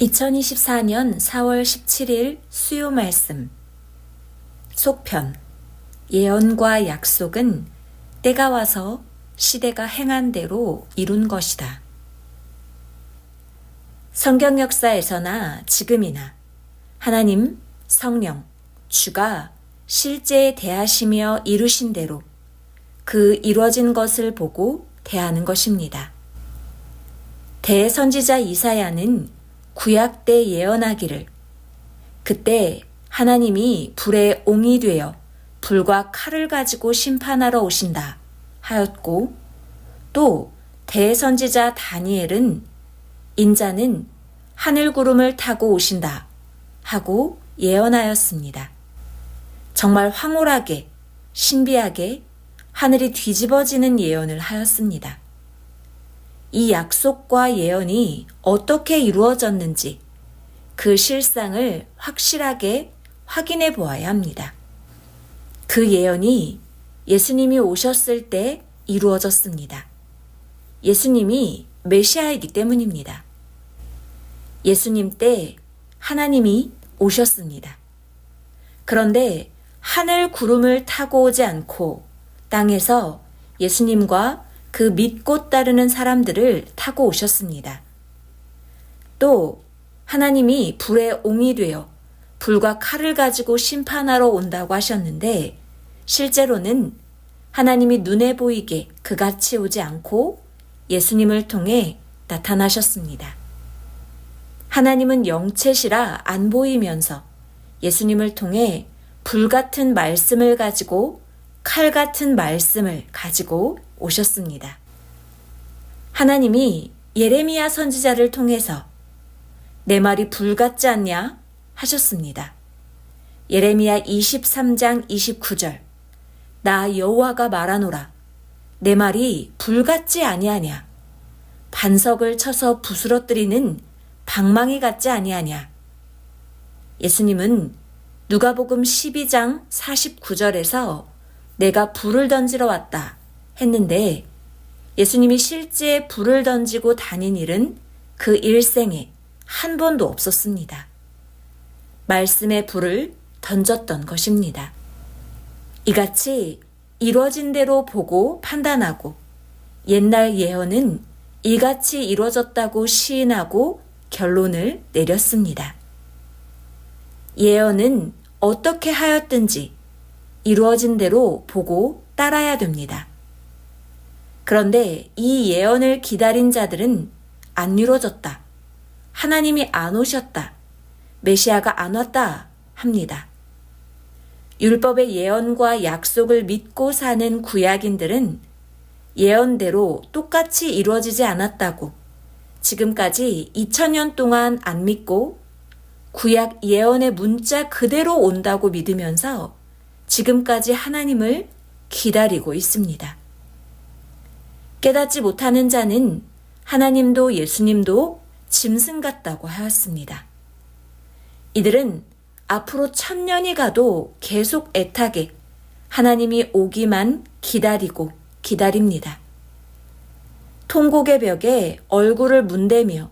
2024년 4월 17일 수요 말씀 속편 예언과 약속은 때가 와서 시대가 행한 대로 이룬 것이다. 성경 역사에서나 지금이나 하나님, 성령, 주가 실제 대하시며 이루신 대로 그 이루어진 것을 보고 대하는 것입니다. 대선지자 이사야는 구약 때 예언하기를 그때 하나님이 불에 옹이 되어 불과 칼을 가지고 심판하러 오신다 하였고 또 대선지자 다니엘은 인자는 하늘 구름을 타고 오신다 하고 예언하였습니다. 정말 황홀하게 신비하게 하늘이 뒤집어지는 예언을 하였습니다. 이 약속과 예언이 어떻게 이루어졌는지 그 실상을 확실하게 확인해 보아야 합니다. 그 예언이 예수님이 오셨을 때 이루어졌습니다. 예수님이 메시아이기 때문입니다. 예수님 때 하나님이 오셨습니다. 그런데 하늘 구름을 타고 오지 않고 땅에서 예수님과 그 믿고 따르는 사람들을 타고 오셨습니다. 또 하나님이 불에 옹이 되어 불과 칼을 가지고 심판하러 온다고 하셨는데 실제로는 하나님이 눈에 보이게 그같이 오지 않고 예수님을 통해 나타나셨습니다. 하나님은 영체시라 안 보이면서 예수님을 통해 불 같은 말씀을 가지고 칼 같은 말씀을 가지고 오셨습니다. 하나님이 예레미야 선지자를 통해서 내 말이 불 같지 않냐 하셨습니다. 예레미야 23장 29절 나 여호와가 말하노라 내 말이 불 같지 아니하냐 반석을 쳐서 부스러뜨리는 방망이 같지 아니하냐 예수님은 누가복음 12장 49절에서 내가 불을 던지러 왔다 했는데 예수님이 실제 불을 던지고 다닌 일은 그 일생에 한 번도 없었습니다. 말씀의 불을 던졌던 것입니다. 이같이 이루어진 대로 보고 판단하고 옛날 예언은 이같이 이루어졌다고 시인하고 결론을 내렸습니다. 예언은 어떻게 하였든지 이루어진 대로 보고 따라야 됩니다. 그런데 이 예언을 기다린 자들은 안 이루어졌다. 하나님이 안 오셨다. 메시아가 안 왔다. 합니다. 율법의 예언과 약속을 믿고 사는 구약인들은 예언대로 똑같이 이루어지지 않았다고 지금까지 2000년 동안 안 믿고 구약 예언의 문자 그대로 온다고 믿으면서 지금까지 하나님을 기다리고 있습니다. 깨닫지 못하는 자는 하나님도 예수님도 짐승 같다고 하였습니다. 이들은 앞으로 천년이 가도 계속 애타게 하나님이 오기만 기다리고 기다립니다. 통곡의 벽에 얼굴을 문대며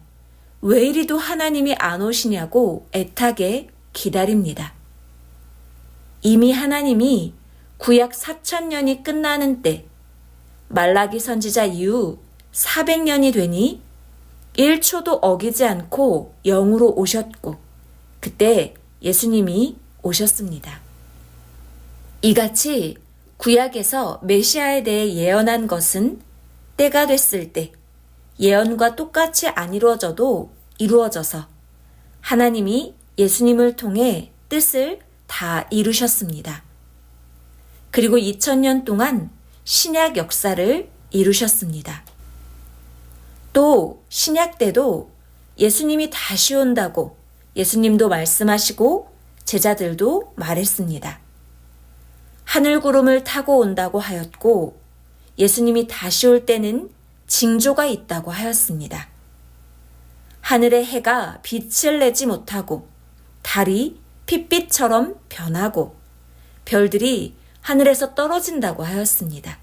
왜 이리도 하나님이 안 오시냐고 애타게 기다립니다. 이미 하나님이 구약 4천년이 끝나는 때 말라기 선지자 이후 400년이 되니 1초도 어기지 않고 영으로 오셨고 그때 예수님이 오셨습니다. 이같이 구약에서 메시아에 대해 예언한 것은 때가 됐을 때 예언과 똑같이 안 이루어져도 이루어져서 하나님이 예수님을 통해 뜻을 다 이루셨습니다. 그리고 2000년 동안 신약 역사를 이루셨습니다. 또 신약 때도 예수님이 다시 온다고 예수님도 말씀하시고 제자들도 말했습니다. 하늘 구름을 타고 온다고 하였고 예수님이 다시 올 때는 징조가 있다고 하였습니다. 하늘의 해가 빛을 내지 못하고 달이 핏빛처럼 변하고 별들이 하늘에서 떨어진다고 하였습니다.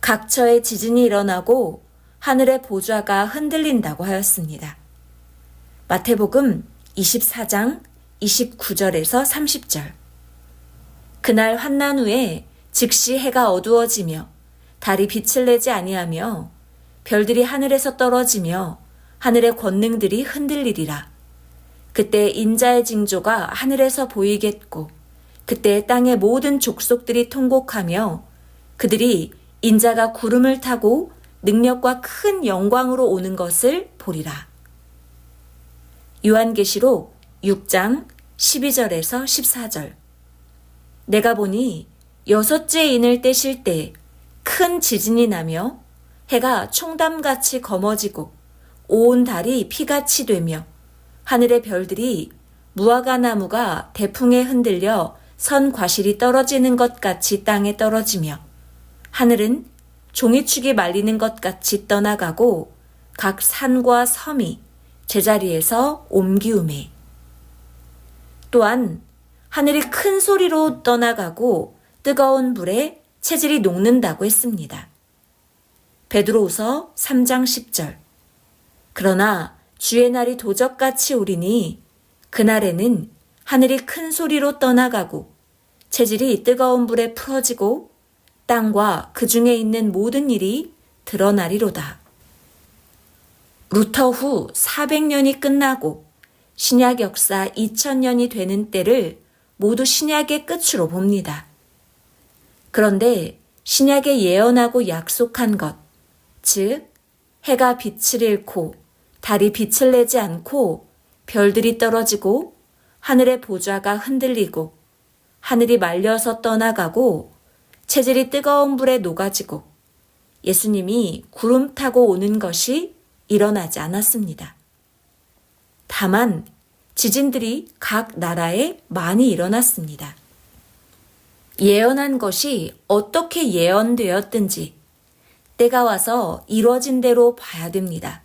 각처에 지진이 일어나고 하늘의 보좌가 흔들린다고 하였습니다. 마태복음 24장 29절에서 30절. 그날 환난 후에 즉시 해가 어두워지며 달이 빛을 내지 아니하며 별들이 하늘에서 떨어지며 하늘의 권능들이 흔들리리라. 그때 인자의 징조가 하늘에서 보이겠고 그때 땅의 모든 족속들이 통곡하며 그들이 인자가 구름을 타고 능력과 큰 영광으로 오는 것을 보리라. 요한계시록 6장 12절에서 14절. 내가 보니 여섯째 인을 떼실 때 큰 지진이 나며 해가 총담같이 검어지고 온 달이 피같이 되며 하늘의 별들이 무화과 나무가 대풍에 흔들려 선 과실이 떨어지는 것 같이 땅에 떨어지며 하늘은 종이축이 말리는 것 같이 떠나가고 각 산과 섬이 제자리에서 옮기우매 또한 하늘이 큰 소리로 떠나가고 뜨거운 불에 체질이 녹는다고 했습니다. 베드로후서 3장 10절 그러나 주의 날이 도적같이 오리니 그날에는 하늘이 큰 소리로 떠나가고 체질이 뜨거운 불에 풀어지고 땅과 그 중에 있는 모든 일이 드러나리로다. 루터 후 400년이 끝나고 신약 역사 2000년이 되는 때를 모두 신약의 끝으로 봅니다. 그런데 신약에 예언하고 약속한 것, 즉, 해가 빛을 잃고 달이 빛을 내지 않고 별들이 떨어지고 하늘의 보좌가 흔들리고 하늘이 말려서 떠나가고 체질이 뜨거운 불에 녹아지고 예수님이 구름 타고 오는 것이 일어나지 않았습니다. 다만 지진들이 각 나라에 많이 일어났습니다. 예언한 것이 어떻게 예언되었든지 때가 와서 이루어진 대로 봐야 됩니다.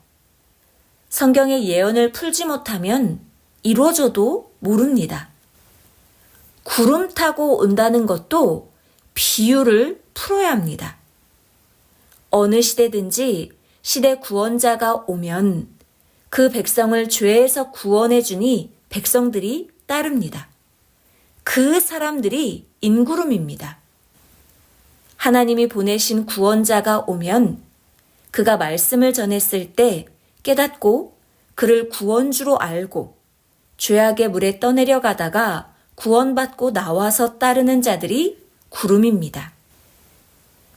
성경의 예언을 풀지 못하면 이루어져도 모릅니다. 구름 타고 온다는 것도 비유를 풀어야 합니다. 어느 시대든지 시대 구원자가 오면 그 백성을 죄에서 구원해 주니 백성들이 따릅니다. 그 사람들이 인구름입니다. 하나님이 보내신 구원자가 오면 그가 말씀을 전했을 때 깨닫고 그를 구원주로 알고 죄악의 물에 떠내려 가다가 구원받고 나와서 따르는 자들이 구름입니다.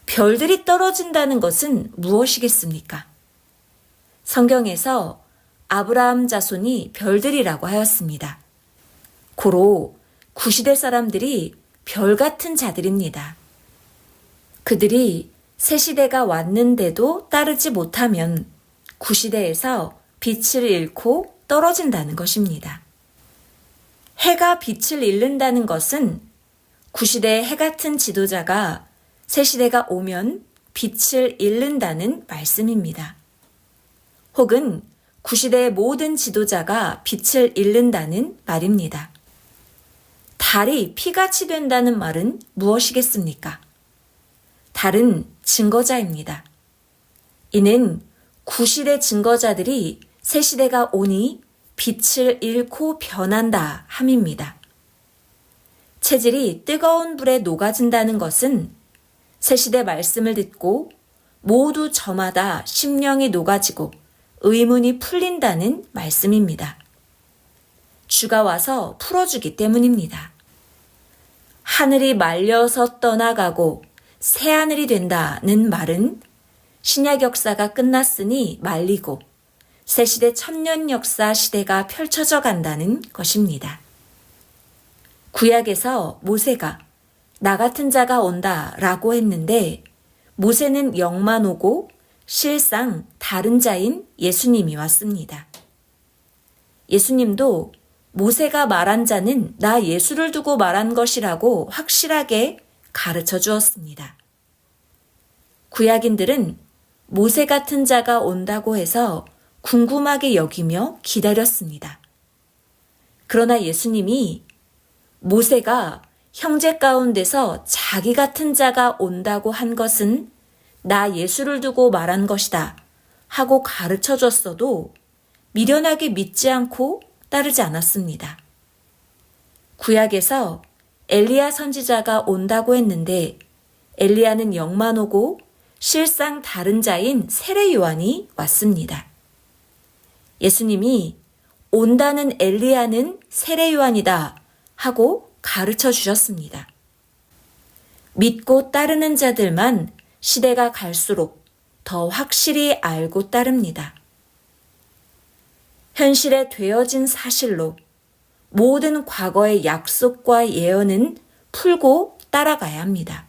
별들이 떨어진다는 것은 무엇이겠습니까? 성경에서 아브라함 자손이 별들이라고 하였습니다. 고로 구시대 사람들이 별 같은 자들입니다. 그들이 새 시대가 왔는데도 따르지 못하면 구시대에서 빛을 잃고 떨어진다는 것입니다. 해가 빛을 잃는다는 것은 구시대의 해 같은 지도자가 새 시대가 오면 빛을 잃는다는 말씀입니다. 혹은 구시대의 모든 지도자가 빛을 잃는다는 말입니다. 달이 피같이 된다는 말은 무엇이겠습니까? 달은 증거자입니다. 이는 구시대 증거자들이 새 시대가 오니 빛을 잃고 변한다 함입니다. 체질이 뜨거운 불에 녹아진다는 것은 새 시대 말씀을 듣고 모두 저마다 심령이 녹아지고 의문이 풀린다는 말씀입니다. 주가 와서 풀어주기 때문입니다. 하늘이 말려서 떠나가고 새하늘이 된다는 말은 신약 역사가 끝났으니 말리고 새시대 천년 역사 시대가 펼쳐져 간다는 것입니다. 구약에서 모세가 나 같은 자가 온다 라고 했는데 모세는 영만 오고 실상 다른 자인 예수님이 왔습니다. 예수님도 모세가 말한 자는 나 예수를 두고 말한 것이라고 확실하게 가르쳐 주었습니다. 구약인들은 모세 같은 자가 온다고 해서 궁금하게 여기며 기다렸습니다. 그러나 예수님이 모세가 형제 가운데서 자기 같은 자가 온다고 한 것은 나 예수를 두고 말한 것이다 하고 가르쳐 줬어도 미련하게 믿지 않고 따르지 않았습니다. 구약에서 엘리야 선지자가 온다고 했는데 엘리야는 영만 오고 실상 다른 자인 세례 요한이 왔습니다. 예수님이 온다는 엘리야는 세례 요한이다 하고 가르쳐 주셨습니다. 믿고 따르는 자들만 시대가 갈수록 더 확실히 알고 따릅니다. 현실에 되어진 사실로 모든 과거의 약속과 예언은 풀고 따라가야 합니다.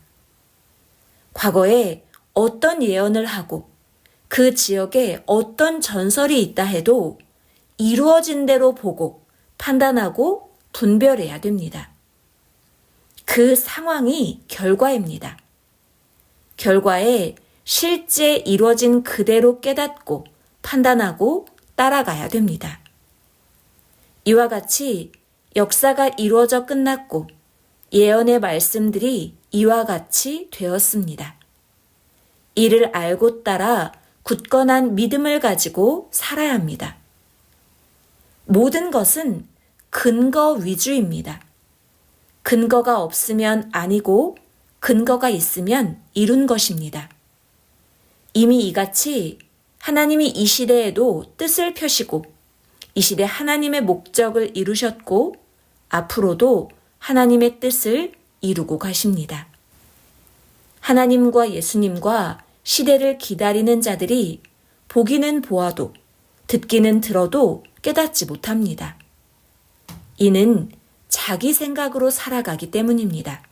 과거에 어떤 예언을 하고 그 지역에 어떤 전설이 있다 해도 이루어진 대로 보고 판단하고 분별해야 됩니다. 그 상황이 결과입니다. 결과에 실제 이루어진 그대로 깨닫고 판단하고 따라가야 됩니다. 이와 같이 역사가 이루어져 끝났고 예언의 말씀들이 이와 같이 되었습니다. 이를 알고 따라 굳건한 믿음을 가지고 살아야 합니다. 모든 것은 근거 위주입니다. 근거가 없으면 아니고 근거가 있으면 이룬 것입니다. 이미 이같이 하나님이 이 시대에도 뜻을 펴시고 이 시대 하나님의 목적을 이루셨고 앞으로도 하나님의 뜻을 이루고 가십니다. 하나님과 예수님과 시대를 기다리는 자들이 보기는 보아도 듣기는 들어도 깨닫지 못합니다. 이는 자기 생각으로 살아가기 때문입니다.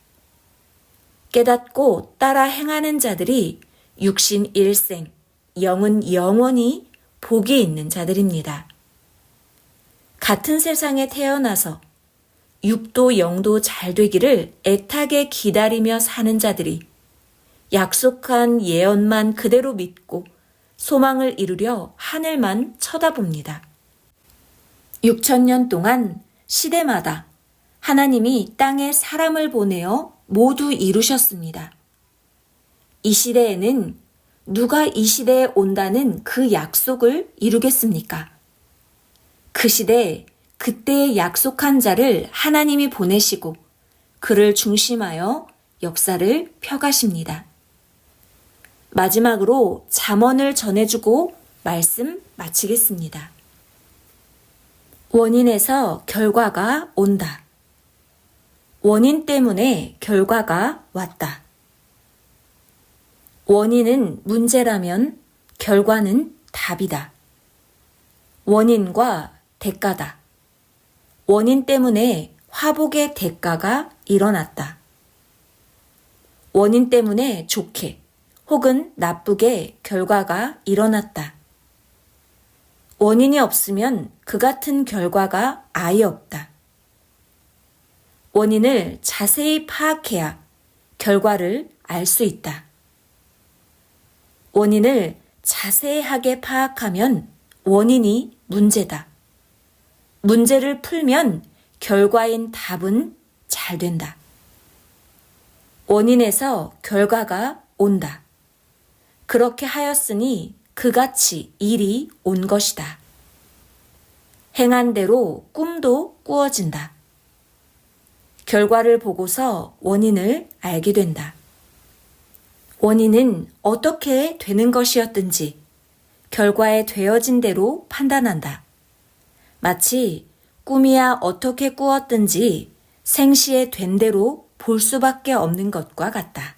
깨닫고 따라 행하는 자들이 육신 일생, 영은 영원히 복이 있는 자들입니다. 같은 세상에 태어나서 육도 영도 잘 되기를 애타게 기다리며 사는 자들이 약속한 예언만 그대로 믿고 소망을 이루려 하늘만 쳐다봅니다. 6천년 동안 시대마다 하나님이 땅에 사람을 보내어 모두 이루셨습니다. 이 시대에는 누가 이 시대에 온다는 그 약속을 이루겠습니까? 그 시대에 그때의 약속한 자를 하나님이 보내시고 그를 중심하여 역사를 펴가십니다. 마지막으로 잠언을 전해주고 말씀 마치겠습니다. 원인에서 결과가 온다. 원인 때문에 결과가 왔다. 원인은 문제라면 결과는 답이다. 원인과 대가다. 원인 때문에 화복의 대가가 일어났다. 원인 때문에 좋게 혹은 나쁘게 결과가 일어났다. 원인이 없으면 그 같은 결과가 아예 없다. 원인을 자세히 파악해야 결과를 알 수 있다. 원인을 자세하게 파악하면 원인이 문제다. 문제를 풀면 결과인 답은 잘 된다. 원인에서 결과가 온다. 그렇게 하였으니 그같이 일이 온 것이다. 행한 대로 꿈도 꾸어진다. 결과를 보고서 원인을 알게 된다. 원인은 어떻게 되는 것이었든지 결과에 되어진 대로 판단한다. 마치 꿈이야 어떻게 꾸었든지 생시에 된 대로 볼 수밖에 없는 것과 같다.